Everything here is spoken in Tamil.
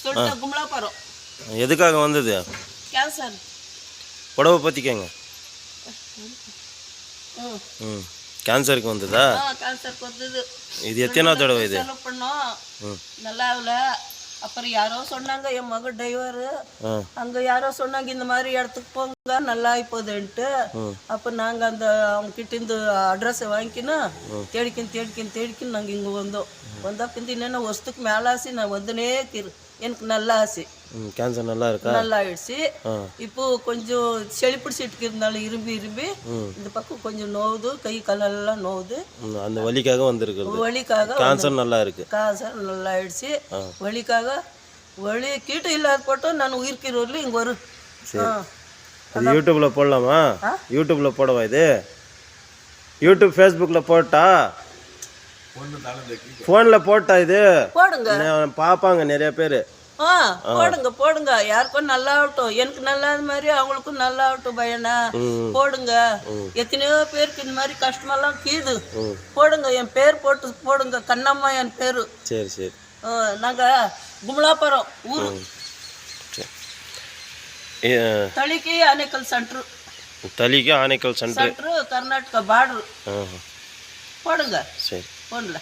சொல்லிட்டு கும்பலாபுரம் எதுக்காக வந்தது? கேன்சர் புடவை பற்றிக்கங்க ம். கேன்சருக்கு வந்ததா? கேன்சருக்கு வந்தது. இது எத்தனாவது தடவை இது? பண்ணோம். நல்லா ஆகல அப்புறம் யாரோ சொன்னாங்க என் மக டிரைவரு அங்க யாரோ சொன்னாங்க இந்த மாதிரி இடத்துக்கு போங்க நல்லா ஆயிப்போகுதுன்ட்டு. அப்போ நாங்க அந்த அவங்க கிட்ட இருந்து அட்ரஸ் வாங்கிக்கின்னு தேடிக்கின்னு தேடிக்கின்னு தேடிக்கின்னு நாங்க இங்க வந்தோம். வந்தா பிந்தி என்னென்ன வருஷத்துக்கு மேல ஆசை நான் வந்துனே இரு எனக்கு நல்ல ஆசை. ம் கேன்சர் நல்லா இருக்கா? நல்லா ஆயிடுச்சு இப்போ கொஞ்சம் செழிப்பிடிச்சிட்டு இருந்தாலும் இரும்பி இரும்பி. இந்த பக்கம் கொஞ்சம் நோவுது கை காலெல்லாம் நோவுது. அந்த வலிக்காக வந்திருக்கிறது. வலிக்காக கேன்சர் நல்லா இருக்கு. காசர் நல்லா ஆயிடுச்சு வலிக்காக வலி கீட்டு இல்லாத போட்டோம். நான் உயிர்க்கிறவரில் இங்கே வரும் ஆ. அது யூடியூப்ல போடலாமா? யூடியூப்ல போடவா இது? யூடியூப் ஃபேஸ்புக்கில் போட்டா? ஃபோனில் போட்டா இது? போடுங்க. நான் பார்ப்பாங்க நிறைய பேர். ஆ போடுங்க போடுங்க. யாருக்கும் நல்லா ஆகட்டும் எனக்கு நல்லா மாதிரி அவங்களுக்கும் நல்லா ஆகட்டும் பையனா போடுங்க. எத்தனையோ பேருக்கு இந்த மாதிரி கஷ்டமெல்லாம் கீது போடுங்க என் பேர் போட்டு போடுங்க. கண்ணம்மா என் பேரு. சரி சரி. நாங்க குமலாபுரம் ஊர். தளிக்கு Anekal centre. தலிக்கு Anekal centre. Centre Karnataka border. போடுங்க. சரி. போடல